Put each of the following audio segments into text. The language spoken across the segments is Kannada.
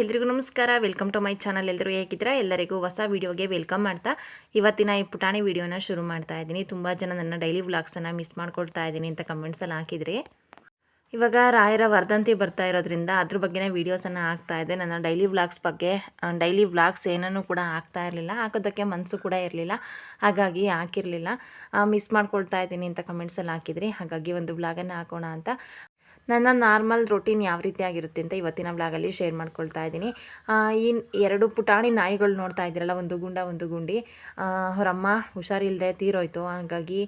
ಎಲ್ರಿಗೂ ನಮಸ್ಕಾರ. ವೆಲ್ಕಮ್ ಟು ಮೈ ಚಾನಲ್ ಎಲ್ಲರೂ ಹೇಗಿದ್ದೀರಾ? ಎಲ್ಲರಿಗೂ ಹೊಸ ವೀಡಿಯೋಗೆ ವೆಲ್ಕಮ್ ಮಾಡ್ತಾ ಇವತ್ತಿನ ಈ ಪುಟಾಣಿ ವೀಡಿಯೋನ ಶುರು ಮಾಡ್ತಾ ಇದ್ದೀನಿ. ತುಂಬ ಜನ ನನ್ನ ಡೈಲಿ ವ್ಲಾಗ್ಸನ್ನು ಮಿಸ್ ಮಾಡ್ಕೊಳ್ತಾ ಇದ್ದೀನಿ ಅಂತ ಕಮೆಂಟ್ಸಲ್ಲಿ ಹಾಕಿದ್ರಿ. ಇವಾಗ ರಾಯರ ವರ್ಧಂತಿ ಬರ್ತಾ ಇರೋದ್ರಿಂದ ಅದ್ರ ಬಗ್ಗೆನೇ ವೀಡಿಯೋಸನ್ನು ಹಾಕ್ತಾ ಇದೆ ನನ್ನ ಡೈಲಿ ವ್ಲಾಗ್ಸ್ ಬಗ್ಗೆ ಡೈಲಿ ವ್ಲಾಗ್ಸ್ ಏನನ್ನು ಕೂಡ ಹಾಕ್ತಾ ಇರಲಿಲ್ಲ. ಹಾಕೋದಕ್ಕೆ ಮನಸ್ಸು ಕೂಡ ಇರಲಿಲ್ಲ. ಹಾಗಾಗಿ ಹಾಕಿರಲಿಲ್ಲ. ಮಿಸ್ ಮಾಡ್ಕೊಳ್ತಾ ಇದ್ದೀನಿ ಅಂತ ಕಮೆಂಟ್ಸಲ್ಲಿ ಹಾಕಿದ್ರಿ. ಹಾಗಾಗಿ ಒಂದು ವ್ಲಾಗನ್ನು ಹಾಕೋಣ ಅಂತ. ನನ್ನ ನಾರ್ಮಲ್ ರೊಟೀನ್ ಯಾವ ರೀತಿ ಆಗಿರುತ್ತೆ ಅಂತ ಇವತ್ತಿನ ಬ್ಲಾಗಲ್ಲಿ ಶೇರ್ ಮಾಡ್ಕೊಳ್ತಾ ಇದ್ದೀನಿ. ಈ ಎರಡು ಪುಟಾಣಿ ನಾಯಿಗಳು ನೋಡ್ತಾ ಇದ್ದೀರಲ್ಲ, ಒಂದು ಗುಂಡ, ಒಂದು ಗುಂಡಿ. ಅವರಮ್ಮ ಹುಷಾರಿಲ್ಲದೆ ತೀರೋಯ್ತು. ಹಾಗಾಗಿ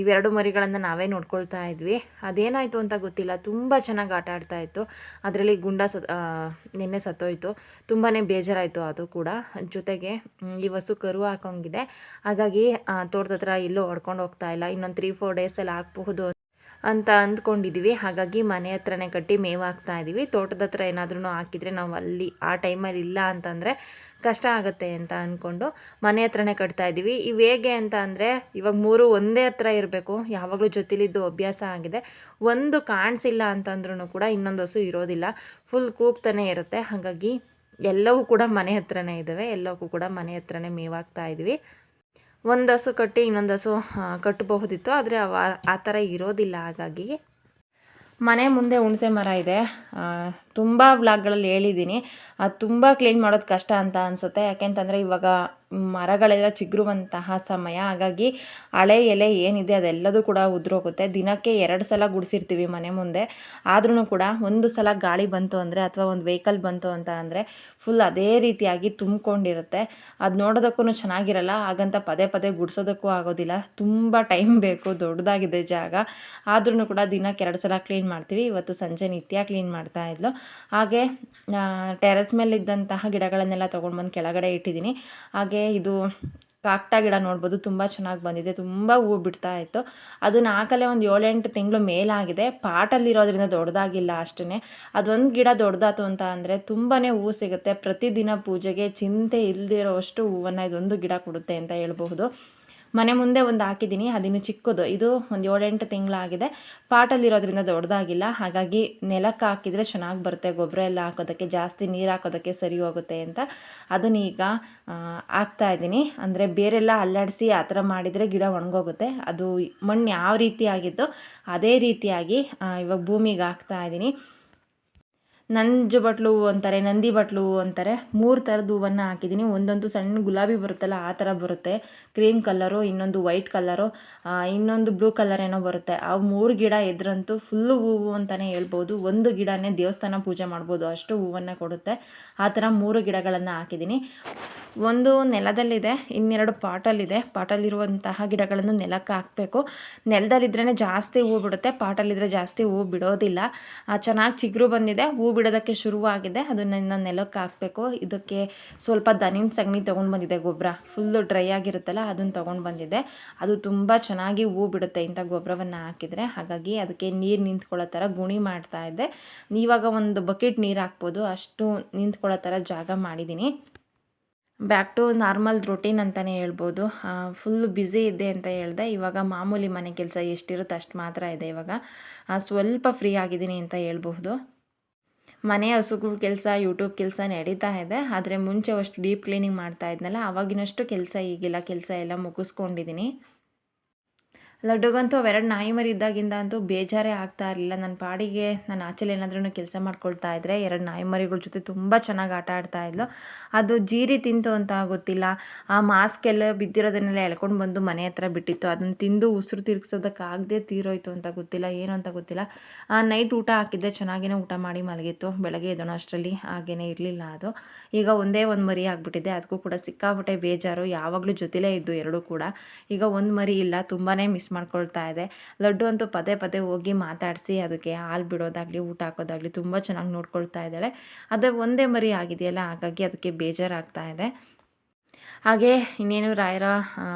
ಇವೆರಡು ಮರಿಗಳನ್ನು ನಾವೇ ನೋಡ್ಕೊಳ್ತಾ ಇದ್ವಿ. ಅದೇನಾಯಿತು ಅಂತ ಗೊತ್ತಿಲ್ಲ. ತುಂಬ ಚೆನ್ನಾಗಿ ಆಟ ಆಡ್ತಾ ಇತ್ತು. ಅದರಲ್ಲಿ ಗುಂಡ ಸತ್ ನಿನ್ನೆ ಸತ್ತೋಯ್ತು. ತುಂಬಾ ಬೇಜಾರಾಯಿತು ಅದು ಕೂಡ. ಜೊತೆಗೆ ಈ ವಸು ಕರು ಹಾಕೋಂಗಿದೆ. ಹಾಗಾಗಿ ತೋಟದ ಹತ್ರ ಎಲ್ಲೂ ಹೊಡ್ಕೊಂಡು ಹೋಗ್ತಾ ಇಲ್ಲ. ಇನ್ನೊಂದು ತ್ರೀ ಫೋರ್ ಡೇಸಲ್ಲಿ ಹಾಕ್ಬಹುದು ಅಂತ ಅಂದ್ಕೊಂಡಿದ್ದೀವಿ ಹಾಗಾಗಿ ಮನೆ ಹತ್ರನೇ ಕಟ್ಟಿ ಮೇವು ಹಾಕ್ತಾ ಇದ್ದೀವಿ ತೋಟದ ಹತ್ರ ಏನಾದ್ರೂ ಹಾಕಿದರೆ ನಾವು ಅಲ್ಲಿ ಆ ಟೈಮಲ್ಲಿ ಇಲ್ಲ ಅಂತಂದರೆ ಕಷ್ಟ ಆಗುತ್ತೆ ಅಂತ ಅಂದ್ಕೊಂಡು ಮನೆ ಹತ್ರನೇ ಕಟ್ತಾ ಇದ್ದೀವಿ ಇವು ಹೇಗೆ ಅಂತ ಅಂದರೆ ಇವಾಗ ಮೂರು ಒಂದೇ ಹತ್ರ ಇರಬೇಕು. ಯಾವಾಗಲೂ ಜೊತೆಲಿದ್ದು ಅಭ್ಯಾಸ ಆಗಿದೆ. ಒಂದು ಕಾಣಿಸಿಲ್ಲ ಅಂತಂದ್ರೂ ಕೂಡ ಇನ್ನೊಂದು ಹಸು ಇರೋದಿಲ್ಲ. ಫುಲ್ ಕೂಗ್ತಾನೆ ಇರುತ್ತೆ. ಹಾಗಾಗಿ ಎಲ್ಲವೂ ಕೂಡ ಮನೆ ಹತ್ರನೇ ಇದ್ದಾವೆ ಎಲ್ಲವೂ ಕೂಡ ಮನೆ ಹತ್ರನೇ ಮೇವಾಗ್ತಾ ಇದ್ವಿ. ಒಂದು ಹಸು ಕಟ್ಟಿ ಇನ್ನೊಂದು ಹಸು ಕಟ್ಟಬಹುದಿತ್ತು, ಆದರೆ ಆ ಥರ ಇರೋದಿಲ್ಲ ಹಾಗಾಗಿ. ಮನೆ ಮುಂದೆ ಹುಣಸೆ ಮರ ಇದೆ ತುಂಬ ಬ್ಲಾಗ್ಗಳಲ್ಲಿ ಹೇಳಿದ್ದೀನಿ. ಅದು ತುಂಬ ಕ್ಲೀನ್ ಮಾಡೋದು ಕಷ್ಟ ಅಂತ ಅನಿಸುತ್ತೆ. ಯಾಕೆಂತಂದರೆ ಇವಾಗ ಮರಗಳೆಲ್ಲ ಚಿಗುರುವಂತಹ ಸಮಯ. ಹಾಗಾಗಿ ಹಳೆ ಎಲೆ ಏನಿದೆ ಅದೆಲ್ಲದೂ ಕೂಡ ಉದುರೋಗುತ್ತೆ. ದಿನಕ್ಕೆ ಎರಡು ಸಲ ಗುಡಿಸಿರ್ತೀವಿ ಮನೆ ಮುಂದೆ. ಆದ್ರೂ ಕೂಡ ಒಂದು ಸಲ ಗಾಳಿ ಬಂತು ಅಂದರೆ ಅಥವಾ ಒಂದು ವೆಹಿಕಲ್ ಬಂತು ಅಂತ ಅಂದರೆ ಫುಲ್ ಅದೇ ರೀತಿಯಾಗಿ ತುಂಬಿಕೊಂಡಿರುತ್ತೆ. ಅದು ನೋಡೋದಕ್ಕೂ ಚೆನ್ನಾಗಿರಲ್ಲ. ಹಾಗಂತ ಪದೇ ಪದೇ ಗುಡಿಸೋದಕ್ಕೂ ಆಗೋದಿಲ್ಲ. ತುಂಬ ಟೈಮ್ ಬೇಕು. ದೊಡ್ಡದಾಗಿದೆ ಜಾಗ. ಆದ್ರೂ ಕೂಡ ದಿನಕ್ಕೆ ಎರಡು ಸಲ ಕ್ಲೀನ್ ಮಾಡ್ತೀವಿ. ಇವತ್ತು ಸಂಜೆ ನಿತ್ಯ ಕ್ಲೀನ್ ಮಾಡ್ತಾ ಇದ್ಲು. ಹಾಗೆ ಟೆರೆಸ್ ಮೇಲಿದ್ದಂತಹ ಗಿಡಗಳನ್ನೆಲ್ಲ ತೊಗೊಂಡು ಬಂದು ಕೆಳಗಡೆ ಇಟ್ಟಿದ್ದೀನಿ. ಹಾಗೆ ಇದು ಕಾಕ್ಟಾ ಗಿಡ ನೋಡ್ಬೋದು, ತುಂಬ ಚೆನ್ನಾಗಿ ಬಂದಿದೆ, ತುಂಬ ಹೂ ಬಿಡ್ತಾ ಇತ್ತು. ಅದು ಹಾಕಲೇ ಒಂದು ಏಳೆಂಟು ತಿಂಗಳು ಮೇಲಾಗಿದೆ, ಪಾಟಲ್ಲಿರೋದ್ರಿಂದ ದೊಡ್ಡದಾಗಿಲ್ಲ ಅಷ್ಟೇ ಅದೊಂದು ಗಿಡ ದೊಡ್ಡದಾತು ಅಂತ ಅಂದರೆ ತುಂಬಾ ಹೂ ಸಿಗುತ್ತೆ. ಪ್ರತಿದಿನ ಪೂಜೆಗೆ ಚಿಂತೆ ಇಲ್ಲದಿರೋ ಅಷ್ಟು ಹೂವನ್ನು ಇದೊಂದು ಗಿಡ ಕೊಡುತ್ತೆ ಅಂತ ಹೇಳ್ಬಹುದು. ಮನೆ ಮುಂದೆ ಒಂದು ಹಾಕಿದ್ದೀನಿ, ಅದಿನ್ನು ಚಿಕ್ಕದು. ಇದು ಒಂದು ಏಳೆಂಟು ತಿಂಗಳಾಗಿದೆ. ಪಾಟಲ್ಲಿರೋದ್ರಿಂದ ದೊಡ್ಡದಾಗಿಲ್ಲ. ಹಾಗಾಗಿ ನೆಲಕ್ಕೆ ಹಾಕಿದರೆ ಚೆನ್ನಾಗಿ ಬರುತ್ತೆ. ಗೊಬ್ಬರ ಎಲ್ಲ ಹಾಕೋದಕ್ಕೆ, ಜಾಸ್ತಿ ನೀರು ಹಾಕೋದಕ್ಕೆ ಸರಿ ಹೋಗುತ್ತೆ ಅಂತ ಅದನ್ನೀಗ ಹಾಕ್ತಾ ಇದ್ದೀನಿ. ಅಂದರೆ ಬೇರೆಲ್ಲ ಅಲ್ಲಾಡಿಸಿ ಆ ಥರ ಮಾಡಿದರೆ ಗಿಡ ಒಣಗೋಗುತ್ತೆ. ಅದು ಮಣ್ಣು ಯಾವ ರೀತಿ ಆಗಿತ್ತು ಅದೇ ರೀತಿಯಾಗಿ ಇವಾಗ ಭೂಮಿಗೆ ಹಾಕ್ತಾ ಇದ್ದೀನಿ. ನಂಜು ಬಟ್ಲು ಹೂವು ಅಂತಾರೆ ನಂದಿ ಬಟ್ಲು ಹೂವು ಅಂತಾರೆ. ಮೂರು ಥರದ ಹೂವನ್ನು ಹಾಕಿದ್ದೀನಿ. ಒಂದೊಂದು ಸಣ್ಣ ಗುಲಾಬಿ ಬರುತ್ತಲ್ಲ, ಆ ಥರ ಬರುತ್ತೆ. ಕ್ರೀಮ್ ಕಲ್ಲರು ಇನ್ನೊಂದು ವೈಟ್ ಕಲ್ಲರು ಇನ್ನೊಂದು ಬ್ಲೂ ಕಲರ್ ಏನೋ ಬರುತ್ತೆ. ಆ ಮೂರು ಗಿಡ ಎದ್ರಂತೂ ಫುಲ್ಲು ಹೂವು ಅಂತಲೇ ಹೇಳ್ಬೋದು. ಒಂದು ಗಿಡನೇ ದೇವಸ್ಥಾನ ಪೂಜೆ ಮಾಡ್ಬೋದು. ಅಷ್ಟು ಹೂವನ್ನು ಕೊಡುತ್ತೆ. ಆ ಥರ ಮೂರು ಗಿಡಗಳನ್ನು ಹಾಕಿದ್ದೀನಿ. ಒಂದು ನೆಲದಲ್ಲಿದೆ, ಇನ್ನೆರಡು ಪಾಟಲ್ಲಿದೆ. ಪಾಟಲ್ಲಿರುವಂತಹ ಗಿಡಗಳನ್ನು ನೆಲಕ್ಕೆ ಹಾಕಬೇಕು. ನೆಲದಲ್ಲಿದ್ರೇ ಜಾಸ್ತಿ ಹೂ ಬಿಡುತ್ತೆ. ಪಾಟಲ್ಲಿದ್ದರೆ ಜಾಸ್ತಿ ಹೂ ಬಿಡೋದಿಲ್ಲ. ಚೆನ್ನಾಗಿ ಚಿಗುರು ಬಂದಿದೆ. ಹೂ ಬಿಡೋದಕ್ಕೆ ಶುರುವಾಗಿದೆ. ಅದನ್ನು ನೆಲಕ್ಕೆ ಹಾಕಬೇಕು. ಇದಕ್ಕೆ ಸ್ವಲ್ಪ ದನಿನ ಸಗಣಿ ತೊಗೊಂಡು ಬಂದಿದೆ ಗೊಬ್ಬರ ಫುಲ್ಲು ಡ್ರೈ ಆಗಿರುತ್ತಲ್ಲ, ಅದನ್ನು ತೊಗೊಂಡು ಬಂದಿದೆ. ಅದು ತುಂಬ ಚೆನ್ನಾಗಿ ಹೂ ಬಿಡುತ್ತೆ ಇಂಥ ಗೊಬ್ಬರವನ್ನು ಹಾಕಿದರೆ. ಹಾಗಾಗಿ ಅದಕ್ಕೆ ನೀರು ನಿಂತ್ಕೊಳ್ಳೋ ಥರ ಗುಣಿ ಮಾಡ್ತಾ ಇದ್ದೆ. ಇವಾಗ ಒಂದು ಬಕೆಟ್ ನೀರು ಹಾಕ್ಬೋದು. ಅಷ್ಟು ನಿಂತ್ಕೊಳ್ಳೋ ಥರ ಜಾಗ ಮಾಡಿದ್ದೀನಿ ಬ್ಯಾಕ್ ಟು ನಾರ್ಮಲ್ ರೊಟೀನ್ ಅಂತಲೇ ಹೇಳ್ಬೋದು. ಫುಲ್ ಬ್ಯುಸಿ ಇದ್ದೆ ಅಂತ ಹೇಳಿದೆ. ಇವಾಗ ಮಾಮೂಲಿ ಮನೆ ಕೆಲಸ ಎಷ್ಟಿರುತ್ತೆ ಅಷ್ಟು ಮಾತ್ರ ಇದೆ ಇವಾಗ. ಸ್ವಲ್ಪ ಫ್ರೀ ಆಗಿದ್ದೀನಿ ಅಂತ ಹೇಳ್ಬಹುದು. ಮನೆ ಹಸುಗಳ ಕೆಲಸ ಯೂಟ್ಯೂಬ್ ಕೆಲಸ ನಡೀತಾ ಇದೆ. ಆದರೆ ಮುಂಚೆ ಅಷ್ಟು ಡೀಪ್ ಕ್ಲೀನಿಂಗ್ ಮಾಡ್ತಾ ಇದ್ನಲ್ಲ ಆವಾಗಿನಷ್ಟು ಕೆಲಸ ಈಗಿಲ್ಲ. ಕೆಲಸ ಎಲ್ಲ ಮುಗಿಸ್ಕೊಂಡಿದ್ದೀನಿ ಲಡ್ಡುಗಂತೂ ಅವೆರಡು ನಾಯಿ ಮರಿ ಇದ್ದಾಗಿಂದ ಅಂತೂ ಬೇಜಾರೇ ಆಗ್ತಾ ಇರಲಿಲ್ಲ. ನನ್ನ ಪಾಡಿಗೆ ನಾನು ಆಚೆಲಿ ಏನಾದ್ರೂ ಕೆಲಸ ಮಾಡ್ಕೊಳ್ತಾ ಇದ್ದರೆ ಎರಡು ನಾಯಿ ಮರಿಗಳ ಜೊತೆ ತುಂಬ ಚೆನ್ನಾಗಿ ಆಟ ಆಡ್ತಾ ಇದ್ಲು. ಅದು ಜೀರಿ ತಿಂತು ಅಂತ ಗೊತ್ತಿಲ್ಲ. ಆ ಮಾಸ್ಕ್ ಎಲ್ಲ ಬಿದ್ದಿರೋದನ್ನೆಲ್ಲ ಎಳ್ಕೊಂಡು ಬಂದು ಮನೆ ಹತ್ರ ಬಿಟ್ಟಿತ್ತು. ಅದನ್ನು ತಿಂದು ಉಸಿರು ತಿರ್ಗ್ಸೋದಕ್ಕಾಗದೆ ತೀರೋಯ್ತು ಅಂತ ಗೊತ್ತಿಲ್ಲ. ಏನು ಅಂತ ಗೊತ್ತಿಲ್ಲ. ಆ ನೈಟ್ ಊಟ ಹಾಕಿದ್ದೆ. ಚೆನ್ನಾಗೇ ಊಟ ಮಾಡಿ ಮಲಗಿತ್ತು. ಬೆಳಗ್ಗೆ ಎದ್ದೋಣ ಅಷ್ಟರಲ್ಲಿ ಹಾಗೇ ಇರಲಿಲ್ಲ ಅದು. ಈಗ ಒಂದೇ ಒಂದು ಮರಿ ಆಗಿಬಿಟ್ಟಿದೆ. ಅದಕ್ಕೂ ಕೂಡ ಸಿಕ್ಕಾಪಟ್ಟೆ ಬೇಜಾರು. ಯಾವಾಗಲೂ ಜೊತೆಲೇ ಇದ್ದು ಎರಡೂ ಕೂಡ. ಈಗ ಒಂದು ಮರಿ ಇಲ್ಲ. ತುಂಬಾ ಮಿಸ್ ಮಾಡ್ಕೊಳ್ತಾ ಇದೆ. ಲಡ್ಡು ಅಂತೂ ಪದೇ ಪದೇ ಹೋಗಿ ಮಾತಾಡಿಸಿ ಅದಕ್ಕೆ ಹಾಲು ಬಿಡೋದಾಗಲಿ, ಊಟ ಹಾಕೋದಾಗಲಿ ತುಂಬ ಚೆನ್ನಾಗಿ ನೋಡ್ಕೊಳ್ತಾ ಇದ್ದಾಳೆ. ಅದು ಒಂದೇ ಮರಿ ಆಗಿದೆಯಲ್ಲ, ಹಾಗಾಗಿ ಅದಕ್ಕೆ ಬೇಜಾರಾಗ್ತಾ ಇದೆ. ಹಾಗೆ ಇನ್ನೇನು ರಾಯರ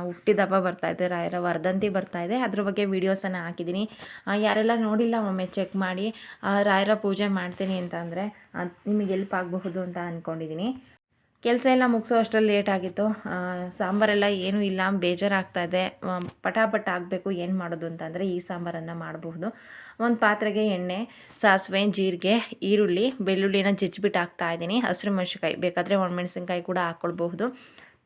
ಹುಟ್ಟಿದಬ್ಬ ಬರ್ತಾ ಇದೆ, ರಾಯರ ವರ್ಧಂತಿ ಬರ್ತಾ ಇದೆ. ಅದ್ರ ಬಗ್ಗೆ ವೀಡಿಯೋಸನ್ನು ಹಾಕಿದ್ದೀನಿ. ಯಾರೆಲ್ಲ ನೋಡಿಲ್ಲ ಒಮ್ಮೆ ಚೆಕ್ ಮಾಡಿ. ರಾಯರ ಪೂಜೆ ಮಾಡ್ತೀನಿ ಅಂತ ಅಂದರೆ ನಿಮಗೆ ಎಲ್ಪ್ ಆಗಬಹುದು ಅಂತ ಅಂದ್ಕೊಂಡಿದ್ದೀನಿ. ಕೆಲಸ ಎಲ್ಲ ಮುಗಿಸೋ ಅಷ್ಟರಲ್ಲಿ ಲೇಟ್ ಆಗಿತ್ತು. ಸಾಂಬಾರೆಲ್ಲ ಏನೂ ಇಲ್ಲ, ಬೇಜಾರಾಗ್ತಾ ಇದೆ. ಪಟಾಪಟ ಆಗಬೇಕು, ಏನು ಮಾಡೋದು ಅಂತಂದರೆ ಈ ಸಾಂಬಾರನ್ನು ಮಾಡಬಹುದು. ಒಂದು ಪಾತ್ರೆಗೆ ಎಣ್ಣೆ, ಸಾಸಿವೆ, ಜೀರಿಗೆ, ಈರುಳ್ಳಿ, ಬೆಳ್ಳುಳ್ಳಿನ ಜಜ್ಜಿಬಿಟ್ಟು ಹಾಕ್ತಾ ಇದ್ದೀನಿ. ಹಸಿರು ಮೆಣಸಿನ್ಕಾಯಿ ಬೇಕಾದರೆ ಒಣಮೆಣಸಿನ್ಕಾಯಿ ಕೂಡ ಹಾಕ್ಕೊಳ್ಬಹುದು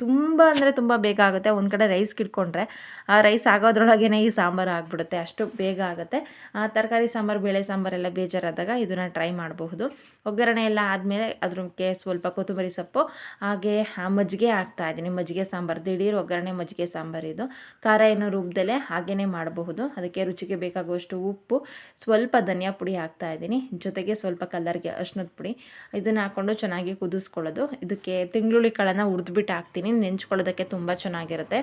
ತುಂಬ ಅಂದರೆ ತುಂಬ ಬೇಗ ಆಗುತ್ತೆ. ಒಂದು ಕಡೆ ರೈಸ್ ಕಿಟ್ಕೊಂಡ್ರೆ ಆ ರೈಸ್ ಆಗೋದ್ರೊಳಗೇ ಈ ಸಾಂಬಾರು ಆಗಿಬಿಡುತ್ತೆ. ಅಷ್ಟು ಬೇಗ ಆಗುತ್ತೆ. ಆ, ತರಕಾರಿ ಸಾಂಬಾರು ಬೇಳೆ ಸಾಂಬಾರೆಲ್ಲ ಬೇಜಾರಾದಾಗ ಇದನ್ನು ಟ್ರೈ ಮಾಡಬಹುದು. ಒಗ್ಗರಣೆ ಎಲ್ಲ ಆದಮೇಲೆ ಅದ್ರಕ್ಕೆ ಸ್ವಲ್ಪ ಕೊತ್ತಂಬರಿ ಸೊಪ್ಪು ಹಾಗೆ ಮಜ್ಜಿಗೆ ಹಾಕ್ತಾ ಇದ್ದೀನಿ. ಮಜ್ಜಿಗೆ ಸಾಂಬಾರು ದಿಢೀರ್ ಒಗ್ಗರಣೆ ಮಜ್ಜಿಗೆ ಸಾಂಬಾರು ಇದು. ಖಾರ ಏನೋ ರೂಪದಲ್ಲಿ ಹಾಗೇ ಮಾಡಬಹುದು. ಅದಕ್ಕೆ ರುಚಿಗೆ ಬೇಕಾಗುವಷ್ಟು ಉಪ್ಪು ಸ್ವಲ್ಪ ಧನಿಯಾ ಪುಡಿ ಹಾಕ್ತಾ ಇದ್ದೀನಿ. ಜೊತೆಗೆ ಸ್ವಲ್ಪ ಕಲ್ಲರ್ಗೆ ಅರ್ಶಿನದ ಪುಡಿ. ಇದನ್ನು ಹಾಕ್ಕೊಂಡು ಚೆನ್ನಾಗಿ ಕುದಿಸ್ಕೊಳ್ಳೋದು. ಇದಕ್ಕೆ ತಿಂಗ್ಳುಳ್ಳಿ ಕಾಳನ್ನು ಹುರಿದ್ಬಿಟ್ಟು ಹಾಕ್ತೀನಿ. ನೆಂಚ್ಕೊಳ್ಳೋದಕ್ಕೆ ತುಂಬ ಚೆನ್ನಾಗಿರುತ್ತೆ.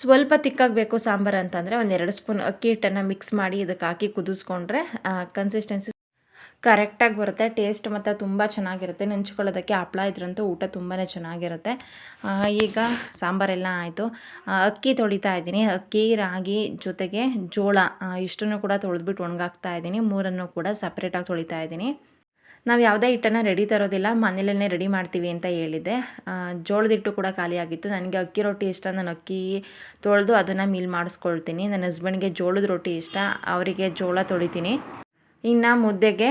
ಸ್ವಲ್ಪ ತಿಕ್ಕಾಗಬೇಕು ಸಾಂಬಾರು ಅಂತಂದರೆ ಒಂದೆರಡು ಸ್ಪೂನ್ ಅಕ್ಕಿ ಹಿಟ್ಟನ್ನು ಮಿಕ್ಸ್ ಮಾಡಿ ಇದಕ್ಕೆ ಹಾಕಿ ಕುದಿಸ್ಕೊಂಡ್ರೆ ಕನ್ಸಿಸ್ಟೆನ್ಸಿ ಕರೆಕ್ಟಾಗಿ ಬರುತ್ತೆ. ಟೇಸ್ಟ್ ಮತ್ತು ತುಂಬ ಚೆನ್ನಾಗಿರುತ್ತೆ. ನೆಂಚ್ಕೊಳ್ಳೋದಕ್ಕೆ ಹಪ್ಳ ಇದ್ರಂತೂ ಊಟ ತುಂಬಾ ಚೆನ್ನಾಗಿರುತ್ತೆ. ಈಗ ಸಾಂಬಾರೆಲ್ಲ ಆಯಿತು. ಅಕ್ಕಿ ತೊಳಿತಾ ಇದ್ದೀನಿ. ಅಕ್ಕಿ, ರಾಗಿ ಜೊತೆಗೆ ಜೋಳ ಇಷ್ಟನ್ನು ಕೂಡ ತೊಳೆದ್ಬಿಟ್ಟು ಒಣಗಾಕ್ತಾ ಇದ್ದೀನಿ. ಮೂರನ್ನು ಕೂಡ ಸಪ್ರೇಟಾಗಿ ತೊಳಿತಾ ಇದ್ದೀನಿ. ನಾವು ಯಾವುದೇ ಹಿಟ್ಟನ್ನು ರೆಡಿ ತರೋದಿಲ್ಲ ಮನೇಲೇ ರೆಡಿ ಮಾಡ್ತೀವಿ ಅಂತ ಹೇಳಿದ್ದೆ. ಜೋಳದ ಹಿಟ್ಟು ಕೂಡ ಖಾಲಿಯಾಗಿತ್ತು ನನಗೆ ಅಕ್ಕಿ ರೊಟ್ಟಿ ಇಷ್ಟ, ನಾನು ಅಕ್ಕಿ ತೊಳೆದು ಅದನ್ನು ಮಿಲ್ ಮಾಡಿಸ್ಕೊಳ್ತೀನಿ. ನನ್ನ ಹಸ್ಬೆಂಡ್ಗೆ ಜೋಳದ ರೊಟ್ಟಿ ಇಷ್ಟ, ಅವರಿಗೆ ಜೋಳ ತೊಳಿತೀನಿ. ಇನ್ನು ಮುದ್ದೆಗೆ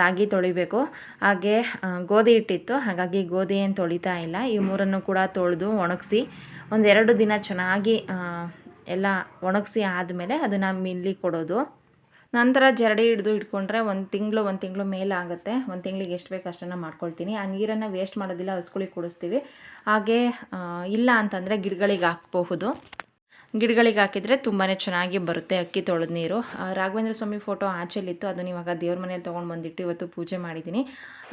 ರಾಗಿ ತೊಳಿಬೇಕು. ಹಾಗೆ ಗೋಧಿ ಹಿಟ್ಟಿತ್ತು. ಹಾಗಾಗಿ ಗೋಧಿ ಏನು ತೊಳಿತಾ ಇಲ್ಲ. ಈ ಮೂರನ್ನು ಕೂಡ ತೊಳೆದು ಒಣಗಿಸಿ ಒಂದೆರಡು ದಿನ ಚೆನ್ನಾಗಿ ಎಲ್ಲ ಒಣಗಿಸಿ ಆದಮೇಲೆ ಅದನ್ನು ಮಿಲ್ಲಿ ಕೊಡೋದು. ನಂತರ ಜರಡಿ ಹಿಡಿದು ಇಟ್ಕೊಂಡ್ರೆ ಒಂದು ತಿಂಗಳು ಒಂದು ತಿಂಗಳು ಮೇಲೆ ಆಗುತ್ತೆ. ಒಂದು ತಿಂಗಳಿಗೆ ಎಷ್ಟು ಬೇಕು ಅಷ್ಟನ್ನು ಮಾಡ್ಕೊಳ್ತೀನಿ. ಆ ನೀರನ್ನು ವೇಸ್ಟ್ ಮಾಡೋದಿಲ್ಲ, ಹಸ್ಗಳಿಗೆ ಕುಡಿಸ್ತೀವಿ. ಹಾಗೆ ಇಲ್ಲ ಅಂತಂದರೆ ಗಿಡಗಳಿಗೆ ಹಾಕ್ಬಹುದು. ಗಿಡಗಳಿಗೆ ಹಾಕಿದರೆ ತುಂಬಾ ಚೆನ್ನಾಗಿ ಬರುತ್ತೆ ಅಕ್ಕಿ ತೊಳೆದ ನೀರು. ರಾಘವೇಂದ್ರ ಸ್ವಾಮಿ ಫೋಟೋ ಆಚೆಲಿತ್ತು, ಅದನ್ನ ಇವಾಗ ದೇವ್ರ ಮನೇಲಿ ತೊಗೊಂಡು ಬಂದಿಟ್ಟು ಇವತ್ತು ಪೂಜೆ ಮಾಡಿದ್ದೀನಿ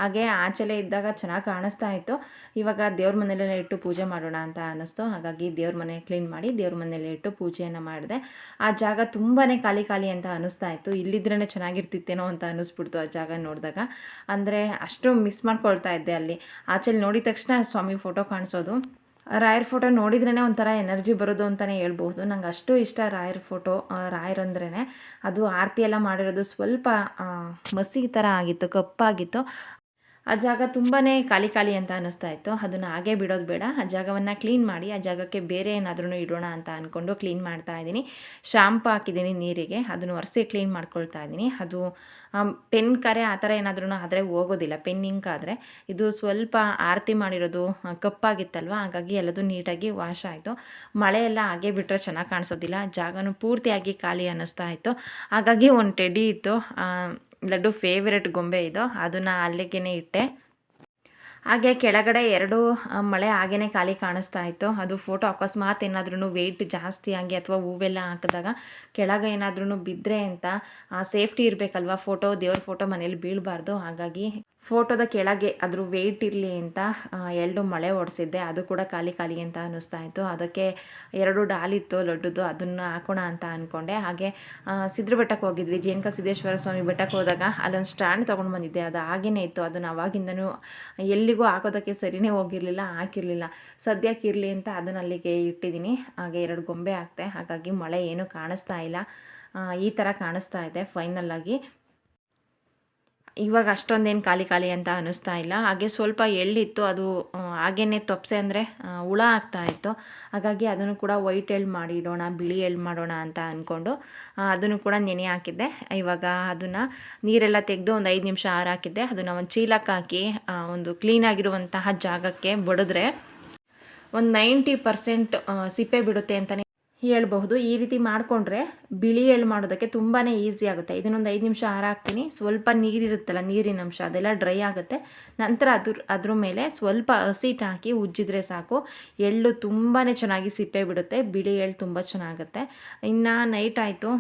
ಹಾಗೆ ಆಚೆಲೆ ಇದ್ದಾಗ ಚೆನ್ನಾಗಿ ಕಾಣಿಸ್ತಾ ಇತ್ತು. ಇವಾಗ ದೇವ್ರ ಮನೆಯಲ್ಲೇ ಇಟ್ಟು ಪೂಜೆ ಮಾಡೋಣ ಅಂತ ಅನ್ನಿಸ್ತು. ಹಾಗಾಗಿ ದೇವ್ರ ಮನೆ ಕ್ಲೀನ್ ಮಾಡಿ ದೇವ್ರ ಮನೆಯಲ್ಲೇ ಇಟ್ಟು ಪೂಜೆಯನ್ನು ಮಾಡಿದೆ. ಆ ಜಾಗ ತುಂಬಾ ಖಾಲಿ ಖಾಲಿ ಅಂತ ಅನ್ನಿಸ್ತಾ ಇತ್ತು. ಇಲ್ಲಿದ್ರೇ ಚೆನ್ನಾಗಿರ್ತಿತ್ತೇನೋ ಅಂತ ಅನ್ನಿಸ್ಬಿಡ್ತು ಆ ಜಾಗ ನೋಡಿದಾಗ. ಅಂದರೆ ಅಷ್ಟು ಮಿಸ್ ಮಾಡ್ಕೊಳ್ತಾ ಇದ್ದೆ ಅಲ್ಲಿ. ಆಚೆಲಿ ನೋಡಿದ ತಕ್ಷಣ ಸ್ವಾಮಿ ಫೋಟೋ ಕಾಣಿಸೋದು. ರಾಯರ್ ಫೋಟೋ ನೋಡಿದ್ರೇ ಒಂಥರ ಎನರ್ಜಿ ಬರೋದು ಅಂತಲೇ ಹೇಳ್ಬೋದು ನಂಗೆ ಅಷ್ಟು ಇಷ್ಟ ರಾಯರ್ ಫೋಟೋ ರಾಯರ್ ರಾಯರಂದ್ರೇ ಅದು ಆರತಿ ಎಲ್ಲ ಮಾಡಿರೋದು ಸ್ವಲ್ಪ ಮಸಿ ಥರ ಆಗಿತ್ತು, ಕಪ್ಪಾಗಿತ್ತು. ಆ ಜಾಗ ತುಂಬಾ ಖಾಲಿ ಖಾಲಿ ಅಂತ ಅನ್ನಿಸ್ತಾ ಇತ್ತು. ಅದನ್ನು ಹಾಗೆ ಬಿಡೋದು ಬೇಡ. ಆ ಜಾಗವನ್ನು ಕ್ಲೀನ್ ಮಾಡಿ, ಆ ಜಾಗಕ್ಕೆ ಬೇರೆ ಏನಾದ್ರೂ ಇಡೋಣ ಅಂತ ಅಂದ್ಕೊಂಡು ಕ್ಲೀನ್ ಮಾಡ್ತಾ ಇದ್ದೀನಿ. ಶಾಂಪು ಹಾಕಿದ್ದೀನಿ ನೀರಿಗೆ. ಅದನ್ನು ಒರೆಸಿ ಕ್ಲೀನ್ ಮಾಡ್ಕೊಳ್ತಾ ಇದ್ದೀನಿ. ಅದು ಪೆನ್ ಕರೆ ಆ ಥರ ಏನಾದ್ರೂ ಆದರೆ ಹೋಗೋದಿಲ್ಲ. ಪೆನ್ ಇಂಕ್ ಆದರೆ. ಇದು ಸ್ವಲ್ಪ ಆರತಿ ಮಾಡಿರೋದು ಕಪ್ಪಾಗಿತ್ತಲ್ವ? ಹಾಗಾಗಿ ಎಲ್ಲದೂ ನೀಟಾಗಿ ವಾಶ್ ಆಯಿತು. ಮಳೆ ಎಲ್ಲ ಹಾಗೆ ಬಿಟ್ಟರೆ ಚೆನ್ನಾಗಿ ಕಾಣಿಸೋದಿಲ್ಲ. ಜಾಗನೂ ಪೂರ್ತಿಯಾಗಿ ಖಾಲಿ ಅನ್ನಿಸ್ತಾ ಇತ್ತು. ಹಾಗಾಗಿ ಒಂದು ಟೆಡಿ ಇತ್ತು. ಲಡ್ಡು ಫೇವ್ರೆಟ್ ಗೊಂಬೆ ಇದು. ಅದನ್ನು ಅಲ್ಲಿಗೆ ಇಟ್ಟೆ. ಹಾಗೆ ಕೆಳಗಡೆ ಎರಡು ಮಳೆ ಹಾಗೇ ಖಾಲಿ ಕಾಣಿಸ್ತಾ ಇತ್ತು. ಅದು ಫೋಟೋ ಅಕಸ್ಮಾತ್ ಏನಾದ್ರೂ ವೆಯ್ಟ್ ಜಾಸ್ತಿ ಆಗಿ ಅಥವಾ ಹೂವೆಲ್ಲ ಹಾಕಿದಾಗ ಕೆಳಗೆ ಏನಾದ್ರೂ ಬಿದ್ದರೆ ಅಂತ ಸೇಫ್ಟಿ ಇರಬೇಕಲ್ವ ಫೋಟೋ ದೇವ್ರ ಫೋಟೋ ಮನೇಲಿ ಬೀಳಬಾರ್ದು. ಹಾಗಾಗಿ ಫೋಟೋದ ಕೆಳಗೆ ಅದ್ರ ವೆಯ್ಟ್ ಇರಲಿ ಅಂತ ಎರಡು ಮಳೆ ಓಡಿಸಿದ್ದೆ ಅದು ಕೂಡ ಖಾಲಿ ಖಾಲಿ ಅಂತ ಅನ್ನಿಸ್ತಾ ಇತ್ತು. ಅದಕ್ಕೆ ಎರಡು ಡಾಲಿತ್ತು ಲಡ್ಡುದು. ಅದನ್ನು ಹಾಕೋಣ ಅಂತ ಅಂದ್ಕೊಂಡೆ ಹಾಗೆ ಸಿದ್ರ ಬೆಟ್ಟಕ್ಕೆ ಹೋಗಿದ್ವಿ. ಜೇನಕ ಸಿದ್ದೇಶ್ವರ ಸ್ವಾಮಿ ಬೆಟ್ಟಕ್ಕೆ ಹೋದಾಗ ಅಲ್ಲೊಂದು ಸ್ಟ್ಯಾಂಡ್ ತೊಗೊಂಡು ಬಂದಿದ್ದೆ. ಅದು ಹಾಗೇ ಇತ್ತು. ಅದನ್ನು ಅವಾಗಿಂದನೂ ಎಲ್ಲಿಗೂ ಹಾಕೋದಕ್ಕೆ ಸರಿನೇ ಹೋಗಿರಲಿಲ್ಲ, ಹಾಕಿರಲಿಲ್ಲ. ಸದ್ಯಕ್ಕೆ ಇರಲಿ ಅಂತ ಅದನ್ನು ಅಲ್ಲಿಗೆ ಇಟ್ಟಿದ್ದೀನಿ ಹಾಗೆ ಎರಡು ಗೊಂಬೆ ಹಾಕ್ತೆ. ಹಾಗಾಗಿ ಮಳೆ ಏನೂ ಕಾಣಿಸ್ತಾ ಇಲ್ಲ. ಈ ಥರ ಕಾಣಿಸ್ತಾ ಇದೆ ಆಗಿ. ಇವಾಗ ಅಷ್ಟೊಂದೇನು ಖಾಲಿ ಖಾಲಿ ಅಂತ ಅನ್ನಿಸ್ತಾ ಇಲ್ಲ. ಹಾಗೆ ಸ್ವಲ್ಪ ಎಳ್ಳಿತ್ತು, ಅದು ಹಾಗೇ ತೊಪ್ಸೆ ಅಂದರೆ ಹುಳ ಆಗ್ತಾ ಇತ್ತು. ಹಾಗಾಗಿ ಅದನ್ನು ಕೂಡ ವೈಟ್ ಎಳ್ಳು ಮಾಡಿ ಇಡೋಣ ಬಿಳಿ ಎಳ್ಳು ಮಾಡೋಣ ಅಂತ ಅಂದ್ಕೊಂಡು ಅದನ್ನು ಕೂಡ ನೆನೆ ಹಾಕಿದ್ದೆ. ಇವಾಗ ಅದನ್ನು ನೀರೆಲ್ಲ ತೆಗೆದು ಒಂದು ಐದು ನಿಮಿಷ ಆರು ಹಾಕಿದ್ದೆ. ಅದನ್ನು ಒಂದು ಚೀಲಕ್ಕೆ ಹಾಕಿ ಒಂದು ಕ್ಲೀನಾಗಿರುವಂತಹ ಜಾಗಕ್ಕೆ ಬಡಿದ್ರೆ ಒಂದು ನೈಂಟಿ ಪರ್ಸೆಂಟ್ ಸಿಪ್ಪೆ ಬಿಡುತ್ತೆ ಅಂತಲೇ ಹೇಳ್ಬಹುದು. ಈ ರೀತಿ ಮಾಡಿಕೊಂಡ್ರೆ ಬಿಳಿ ಎಳ್ಳು ಮಾಡೋದಕ್ಕೆ ತುಂಬಾ ಈಸಿ ಆಗುತ್ತೆ. ಇದನ್ನೊಂದು ಐದು ನಿಮಿಷ ಹಾರಾಕ್ತೀನಿ ಸ್ವಲ್ಪ ನೀರಿರುತ್ತಲ್ಲ ನೀರಿನ ಅಂಶ, ಅದೆಲ್ಲ ಡ್ರೈ ಆಗುತ್ತೆ. ನಂತರ ಅದ್ರ ಅದ್ರ ಮೇಲೆ ಸ್ವಲ್ಪ ಹಸಿಟ್ಟು ಹಾಕಿ ಉಜ್ಜಿದ್ರೆ ಸಾಕು. ಎಳ್ಳು ತುಂಬಾ ಚೆನ್ನಾಗಿ ಸಿಪ್ಪೆ ಬಿಡುತ್ತೆ. ಬಿಳಿ ಎಳ್ಳು ತುಂಬ ಚೆನ್ನಾಗುತ್ತೆ. ಇನ್ನು ನೈಟ್ ಆಯಿತು.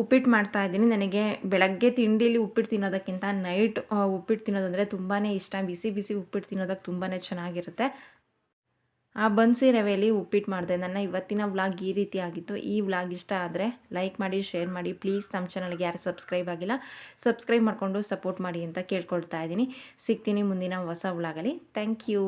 ಉಪ್ಪಿಟ್ಟು ಮಾಡ್ತಾ ಇದ್ದೀನಿ. ನನಗೆ ಬೆಳಗ್ಗೆ ತಿಂಡಿಲಿ ಉಪ್ಪಿಟ್ಟು ತಿನ್ನೋದಕ್ಕಿಂತ ನೈಟ್ ಉಪ್ಪಿಟ್ಟು ತಿನ್ನೋದಂದರೆ ತುಂಬಾ ಇಷ್ಟ. ಬಿಸಿ ಬಿಸಿ ಉಪ್ಪಿಟ್ಟು ತಿನ್ನೋದಕ್ಕೆ ತುಂಬಾ ಚೆನ್ನಾಗಿರುತ್ತೆ. ಆ ಬನ್ಸಿ ರವೆಯಲ್ಲಿ ಉಪ್ಪಿಟ್ಟು ಮಾಡಿದೆ. ನನ್ನ ಇವತ್ತಿನ ವ್ಲಾಗ್ ಈ ರೀತಿ ಆಗಿತ್ತು. ಈ ವ್ಲಾಗ್ ಇಷ್ಟ ಆದರೆ ಲೈಕ್ ಮಾಡಿ, ಶೇರ್ ಮಾಡಿ. ಪ್ಲೀಸ್ ನಮ್ಮ ಚಾನಲ್ಗೆ ಯಾರು ಸಬ್ಸ್ಕ್ರೈಬ್ ಆಗಿಲ್ಲ, ಸಬ್ಸ್ಕ್ರೈಬ್ ಮಾಡಿಕೊಂಡು ಸಪೋರ್ಟ್ ಮಾಡಿ ಅಂತ ಕೇಳ್ಕೊಳ್ತಾ ಇದ್ದೀನಿ. ಸಿಗ್ತೀನಿ ಮುಂದಿನ ಹೊಸ ವ್ಲಾಗಲ್ಲಿ. Thank you.